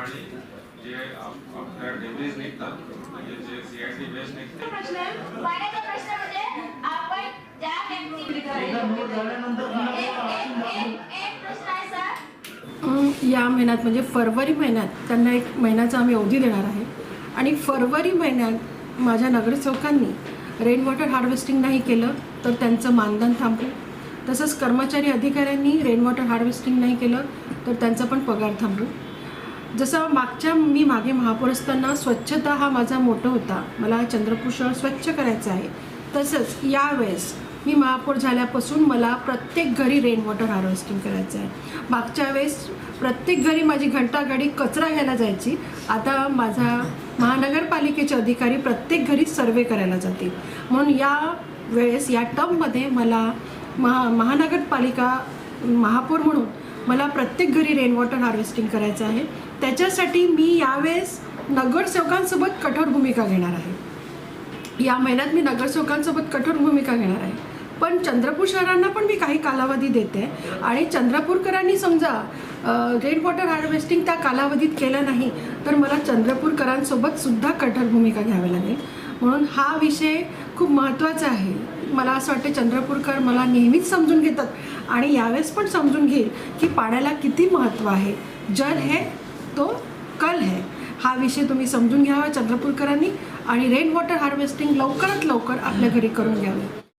पाणी जे आप- आपल्या डेब्रीज निघतात म्हणजे जे सी आय टी वेस्ट निघते. प्रश्न आहे. पाण्याचा प्रश्न म्हणजे आपण ज्या व्यक्ती या महिन्यात म्हणजे फरवरी महिन्यात त्यांना एक महिन्याचा आम्ही अवधी देणार आहे. आणि फरवरी महिन्यात माझ्या नगरसेवकांनी रेन वॉटर हार्वेस्टिंग नाही केलं तर त्यांचं मानधन थांबू. तसंच कर्मचारी अधिकाऱ्यांनी रेन वॉटर हार्वेस्टिंग नाही केलं तर त्यांचा पण पगार थांबू. जसं मागच्या मी मागे महापौर असताना स्वच्छता हा माझा मोठा होता. मला चंद्रपूर शहर स्वच्छ करायचं आहे. तसंच यावेळेस मी महापौर झाल्यापासून मला प्रत्येक घरी रेन वॉटर हार्वेस्टिंग करायचं आहे. मागच्या वेळेस प्रत्येक घरी माझी घंटागाडी कचरा घ्यायला जायची. आता माझा महानगरपालिकेचे अधिकारी प्रत्येक घरी सर्वे करायला जातील. म्हणून या वेळेस या टर्ममध्ये मला महा महानगरपालिका महापौर म्हणून मला प्रत्येक घरी रेनवॉटर हार्वेस्टिंग करायचं आहे. त्याच्यासाठी मी यावेळेस नगरसेवकांसोबत कठोर भूमिका घेणार आहे. या महिन्यात मी नगरसेवकांसोबत कठोर भूमिका घेणार आहे. पण चंद्रपूर शहरांना पण मी काही कालावधी देते. आणि चंद्रपूरकरांनी समजा रेन वॉटर हार्वेस्टिंग त्या कालावधीत केलं नाही तर मला चंद्रपूरकरांसोबत सुद्धा कठोर भूमिका घ्यावी लागेल. म्हणून हा विषय खूप महत्त्वाचा आहे. मला असं वाटतं चंद्रपूरकर मला नेहमीच समजून घेतात. आणि यावेळेस पण समजून घेईल की पाण्याला किती महत्त्व आहे. जल है तो कल है. हा विषय तुम्ही समजून घ्यावा चंद्रपूरकरांनी आणि रेन वॉटर हार्वेस्टिंग लवकरात लवकर आपल्या घरी करून घ्यावे.